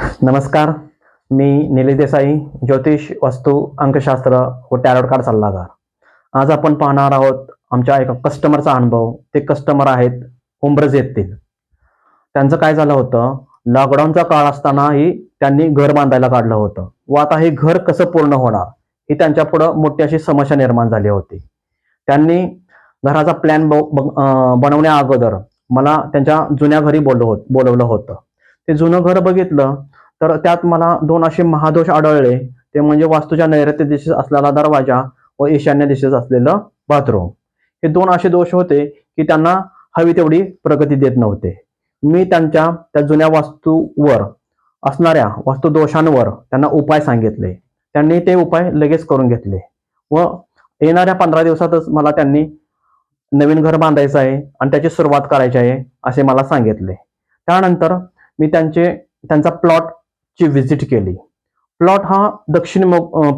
नमस्कार मी निलेश देसाई ज्योतिष वास्तू अंकशास्त्र व टॅरोट कार्ड सल्लागार. आज आपण पाहणार आहोत आमच्या एका कस्टमरचा अनुभव. ते कस्टमर आहेत उंब्रज येथील. त्यांचं काय झालं होतं? लॉकडाऊनचा काळ असतानाही त्यांनी घर बांधायला काढलं होतं. व आता हे घर कसं पूर्ण होणार? ही त्यांच्या पुढं मोठी अशी समस्या निर्माण झाली होती. त्यांनी घराचा प्लॅन बनवण्या अगोदर मला त्यांच्या जुन्या घरी बोलव होत बोलवलं होतं. ते जुनं घर बघितलं तर त्यात मला दोन असे महादोष आढळले. ते म्हणजे वास्तूच्या नैऋत्य दिशेस असलेला दरवाजा व ईशान्य दिशेस असलेलं बाथरूम. हे दोन असे दोष होते की त्यांना हवी तेवढी प्रगती देत नव्हते. मी त्यांच्या त्या जुन्या वास्तूवर असणाऱ्या वास्तुदोषांवर त्यांना उपाय सांगितले. त्यांनी ते उपाय लगेच करून घेतले व येणाऱ्या पंधरा दिवसातच मला त्यांनी नवीन घर बांधायचं आहे आणि त्याची सुरुवात करायची आहे असे मला सांगितले. त्यानंतर मी त्यांचे त्यांचा प्लॉट ची व्हिजिट केली. प्लॉट हा दक्षिण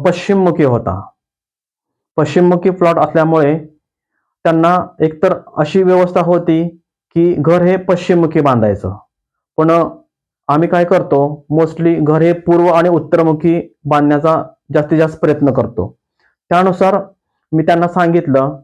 पश्चिममुखी होता. पश्चिममुखी प्लॉट असल्यामुळे त्यांना एकतर अशी व्यवस्था होती की घर हे पश्चिममुखी बांधायचं. पण आम्ही काय करतो? मोस्टली घर हे पूर्व आणि उत्तरमुखी बांधण्याचा जास्तीत जास्त प्रयत्न करतो. त्यानुसार मी त्यांना सांगितलं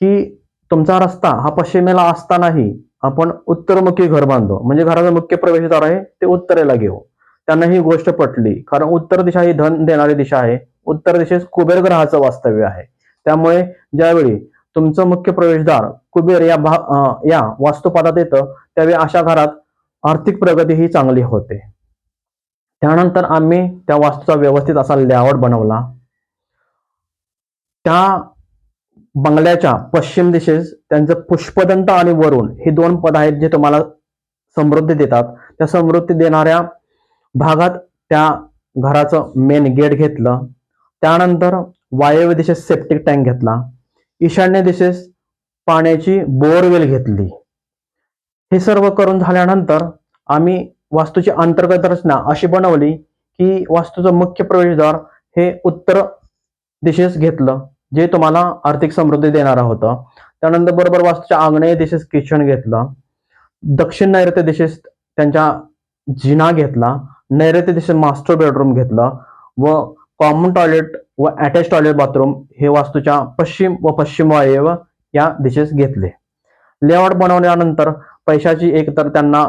की तुमचा रस्ता हा पश्चिमेला असतानाही आपण उत्तरमुखी घर बांधतो. म्हणजे घराचा मुख्य प्रवेशद्वार आहे ते उत्तरेला घेऊ. त्यांना ही गोष्ट पटली. कारण उत्तर दिशा ही धन देणारी दिशा आहे. उत्तर दिशेस कुबेर ग्रहाचं वास्तव्य आहे. त्यामुळे ज्यावेळी तुमचं मुख्य प्रवेशद्वार कुबेर या भा अं, या वास्तुपादात येतं त्यावेळी अशा घरात आर्थिक प्रगती ही चांगली होते. त्यानंतर आम्ही त्या वास्तूचा व्यवस्थित असा लेआउट बनवला. त्या बंगल्याच्या पश्चिम दिशेस त्यांचं पुष्पदंत आणि वरुण हे दोन पद आहेत जे तुम्हाला समृद्धी देतात. त्या समृद्धी देणाऱ्या भागात त्या घराचं मेन गेट घेतलं. त्यानंतर वायव्य दिशेस सेप्टिक टँक घेतला. ईशान्य दिशेस पाण्याची बोरवेल घेतली. हे सर्व करून झाल्यानंतर आम्ही वास्तूची अंतर्गत रचना अशी बनवली की वास्तूचं मुख्य प्रवेशद्वार हे उत्तर दिशेस घेतलं. जे तुम्हाला आर्थिक समृद्धी देणारं होतं. त्यानंतर बरोबर वास्तूच्या आग्नेय दिशेस किचन घेतलं. दक्षिण नैऋत्य दिशेस त्यांच्या जिना घेतला. नैऋत्य दिशेस मास्टर बेडरूम घेतलं. व कॉमन टॉयलेट व अटॅच टॉयलेट बाथरूम हे वास्तूच्या पश्चिम व पश्चिम वायव्य या दिशेस घेतले. लेआउट बनवल्यानंतर पैशाची एकतर त्यांना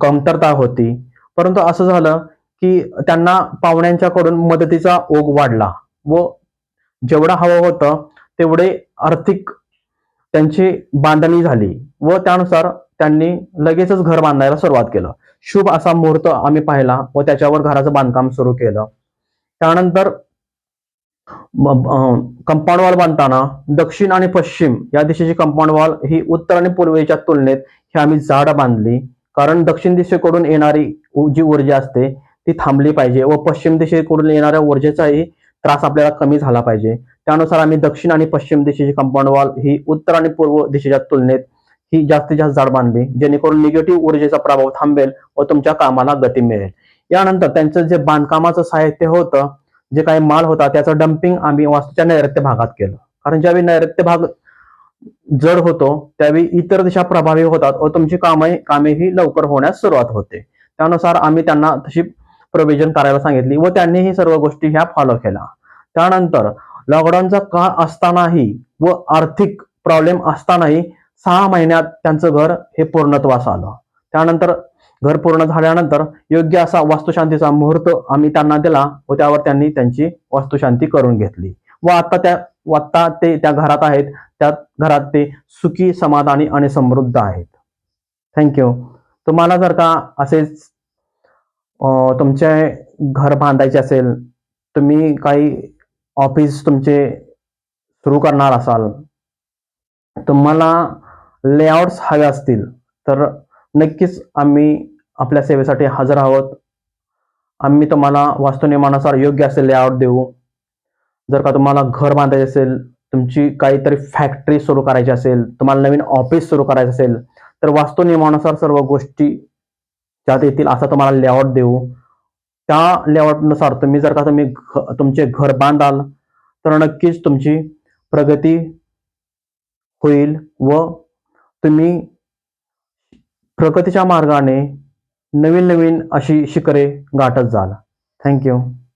कमतरता होती. परंतु असं झालं की त्यांना पाहुण्यांच्याकडून मदतीचा ओघ वाढला व जेवढं हवं होतं तेवढे आर्थिक त्यांची बांधणी झाली व त्यानुसार त्यांनी लगेचच घर बांधायला सुरुवात केलं. शुभ असा मुहूर्त आम्ही पाहिला व त्याच्यावर घराचं बांधकाम सुरू केलं. त्यानंतर कंपाऊंड वॉल बांधताना दक्षिण आणि पश्चिम या दिशेची कंपाऊंड वॉल ही उत्तर आणि पूर्वेच्या तुलनेत ही आम्ही जाड बांधली. कारण दक्षिण दिशेकडून येणारी जी ऊर्जा असते ती थांबली पाहिजे व पश्चिम दिशेकडून येणाऱ्या ऊर्जेचाही त्रास आपल्याला कमी झाला पाहिजे. त्यानुसार आम्ही दक्षिण आणि पश्चिम दिशेची कंपाऊंड वॉल ही उत्तर आणि पूर्व दिशेच्या तुलनेत ही जास्तीत जास्त जाड बांधली जेणेकरून निगेटिव्ह ऊर्जेचा प्रभाव थांबेल व तुमच्या कामाला गती मिळेल. यानंतर त्यांचं जे बांधकामाचं साहित्य होतं जे काही माल होता त्याचं डम्पिंग आम्ही वास्तूच्या नैऋत्य भागात केलं. कारण ज्यावेळी नैऋत्य भाग जड होतो त्यावेळी इतर दिशा प्रभावी होतात व तुमची कामे कामेही लवकर होण्यास सुरुवात होते. त्यानुसार आम्ही त्यांना तशी प्रोव्हिजन करायला सांगितली व त्यांनी ही सर्व गोष्टी ह्या फॉलो केल्या. त्यानंतर लॉकडाऊनचा काळ असतानाही व आर्थिक प्रॉब्लेम असतानाही सहा महिन्यात त्यांचं घर हे पूर्णत्वास आलं. त्यानंतर घर पूर्ण झाल्यानंतर योग्य असा वास्तुशांतीचा मुहूर्त आम्ही त्यांना दिला व त्यावर त्यांनी त्यांची वास्तुशांती करून घेतली. व आता त्या आत्ता ते त्या घरात आहेत. त्या घरात ते सुखी समाधानी आणि समृद्ध आहेत. थँक्यू तुम्हाला जर का असेच अं, तुमचे घर बांधायचे असेल तुम्ही काही ऑफिस तुमचे सुरू करणार असाल तुम्हाला लेआउट्स हवे असतील तर नक्कीच आम्ही आपल्या सेवेसाठी हजर आहोत. आम्ही तुम्हाला वास्तुनियमानुसार योग्य असे लेआउट देऊ. जर का तुम्हाला घर बांधायचे असेल तुमची काहीतरी फॅक्टरी सुरू करायची असेल तुम्हाला नवीन ऑफिस सुरू करायचं असेल तर वास्तुनियमानुसार सर्व गोष्टी ज्यात येतील असा तुम्हाला लेआउट देऊ. त्या लेआउटनुसार तुम्ही जर का तुम्ही घ- तुमचे घर बांधाल तर नक्कीच तुमची प्रगती होईल व तुम्ही प्रगतीच्या मार्गाने नवीन नवीन अशी शिखरे गाठत जाल. थँक्यू